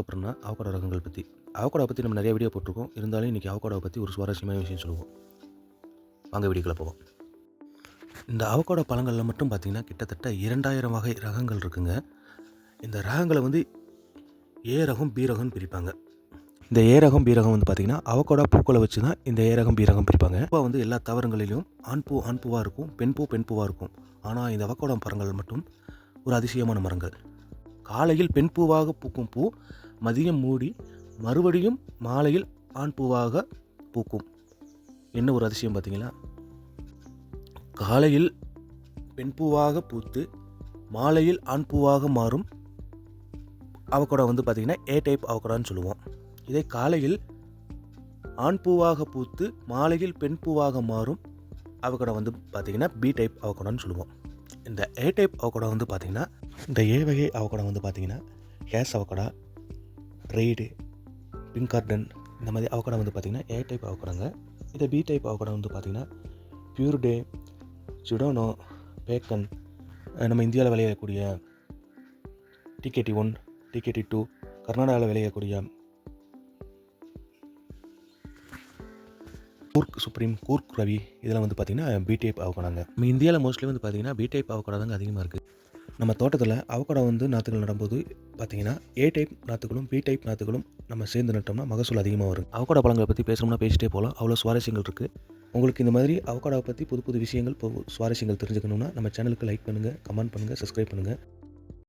அப்புறம்னா அவக்கோட ரகங்கள் பற்றி அவக்கோடா பற்றி நம்ம நிறைய வீடியோ போட்டிருக்கோம். இருந்தாலும் இன்றைக்கி அவக்கோடாவை பற்றி ஒரு சுவாரஸ்யமான விஷயம் சொல்லுவோம். வாங்க வீடியோக்குள்ள போவோம். இந்த அவக்கோடா பழங்களில் மட்டும் பார்த்திங்கன்னா கிட்டத்தட்ட இரண்டாயிரம் வகை ரகங்கள் இருக்குங்க. இந்த ரகங்களை வந்து ஏ ரகம் பி ரகம்னு பிரிப்பாங்க. இந்த ஏ ரகம் பி ரகம் வந்து பார்த்திங்கன்னா அவக்கோடா பூக்களை வச்சு தான் இந்த ஏ ரகம் பி ரகம் பிரிப்பாங்க. இப்போ வந்து எல்லா தாவரங்களிலும் ஆண் பூ ஆண் பூவாக இருக்கும் பெண் பூ பெண் பூவாக இருக்கும். ஆனால் இந்த அவக்கோடா மரங்கள் மட்டும் ஒரு அதிசயமான மரங்கள். காலையில் பெண் பூவாக பூக்கும் பூ மதியம் மூடி மறுபடியும் மாலையில் ஆண் பூவாக பூக்கும். என்ன ஒரு அதிசயம் பார்த்தீங்களா? காலையில் பெண் பூவாக பூத்து மாலையில் ஆண் பூவாக மாறும் அவக்கோடா வந்து பார்த்திங்கன்னா ஏ டைப் அவக்கோடான்னு சொல்லுவோம். இதே காலையில் ஆண் பூவாக பூத்து மாலையில் பெண் பூவாக மாறும் அவக்கோடா வந்து பார்த்திங்கன்னா பி டைப் அவக்கோடான்னு சொல்லுவோம். இந்த ஏ டைப் அவக்கோடா வந்து பார்த்திங்கன்னா இந்த ஏ வகை அவக்கோடா வந்து பார்த்திங்கன்னா guys avocado red pink garden இந்த மாதிரி அவக்கோடா வந்து பார்த்திங்கன்னா ஏ டைப் அவக்கோடாங்க இதை பி டைப் அவக்கோடா வந்து பார்த்திங்கன்னா பியூர் டே சுடோனோ பேக்கன் நம்ம இந்தியாவில் விளையக்கூடிய டிகேடி ஒன் டிகேடி டூ கர்நாடகாவில் விளையக்கூடிய கூர்க் சுப்ரீம் கூர்க் ரவி இதெல்லாம் வந்து பார்த்திங்கன்னா பி டைப் அவக்கடாங்க நம்ம இந்தியாவில் மோஸ்ட்லி வந்து பார்த்திங்கன்னா பி டைப் அவக்கடா தாங்க அதிகமாக இருக்குது நம்ம தோட்டத்தில் அவக்கடா வந்து நாற்றுகள் நடும்போது பார்த்தீங்கன்னா ஏ டைப் நாற்றுகளும் பி டைப் நாற்றுகளும் நம்ம சேர்ந்து நட்டோம்னா மகசூல் அதிகமாக வரும். அவக்கடா பழங்களை பற்றி பேசணும்னா பேசிட்டே போகலாம் அவ்வளோ சுவாரஸ்யங்கள் இருக்குது உங்களுக்கு இந்த மாதிரி அவக்கடாவை பற்றி புது புது விஷயங்கள் சுவாரஸ்யங்கள் தெரிஞ்சுக்கணும்னா நம்ம சேனலுக்கு லைக் பண்ணுங்கள் கமெண்ட் பண்ணுங்கள் சப்ஸ்கிரைப் பண்ணுங்கள்